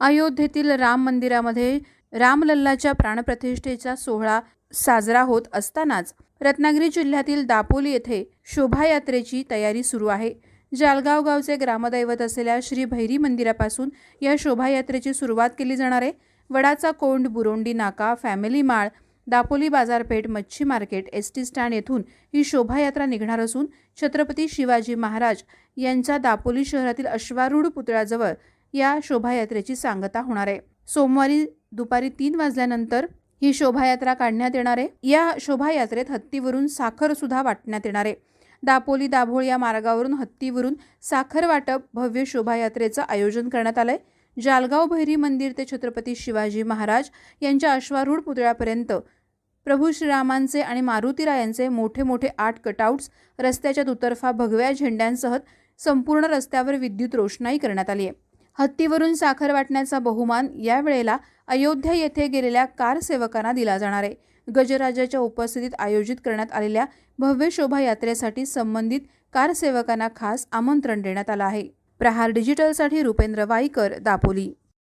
अयोध्येतील राम मंदिरामध्ये रामलल्लाच्या प्राणप्रतिष्ठेचा सोहळा साजरा होत असतानाच रत्नागिरी जिल्ह्यातील दापोली येथे शोभायात्रेची तयारी सुरू आहे. जालगाव गावचे ग्रामदैवत असलेल्या श्री भैरी मंदिरापासून या शोभायात्रेची सुरुवात केली जाणार आहे. वडाचा कोंड बुरोंडी नाका फॅमिली माळ दापोली बाजारपेठ मच्छी मार्केट एस टी स्टँड येथून ही शोभायात्रा निघणार असून छत्रपती शिवाजी महाराज यांच्या दापोली शहरातील अश्वारूढ पुतळ्याजवळ या शोभायात्रेची सांगता होणार आहे. सोमवारी दुपारी तीन वाजल्यानंतर ही शोभायात्रा काढण्यात येणार आहे. या शोभायात्रेत हत्तीवरून साखर सुद्धा वाटण्यात येणार आहे. दापोली दाभोळ या मार्गावरून हत्तीवरून साखर वाटप भव्य शोभायात्रेचं आयोजन करण्यात आलंय. जालगाव भैरी मंदिर ते छत्रपती शिवाजी महाराज यांच्या अश्वारूढ पुतळ्यापर्यंत प्रभू श्रीरामांचे आणि मारुतीरायांचे मोठे मोठे आठ कटआउट्स रस्त्याच्या दुतर्फा भगव्या झेंड्यांसह संपूर्ण रस्त्यावर विद्युत रोषणाई करण्यात आली आहे. हत्तीवरून साखर वाटण्याचा बहुमान यावेळेला अयोध्या येथे गेलेल्या कार सेवकांना दिला जाणार आहे. गजराजाच्या उपस्थितीत आयोजित करण्यात आलेल्या भव्य शोभायात्रेसाठी संबंधित कार सेवकांना खास आमंत्रण देण्यात आलं आहे. प्रहार डिजिटलसाठी रुपेंद्र वाईकर दापोली.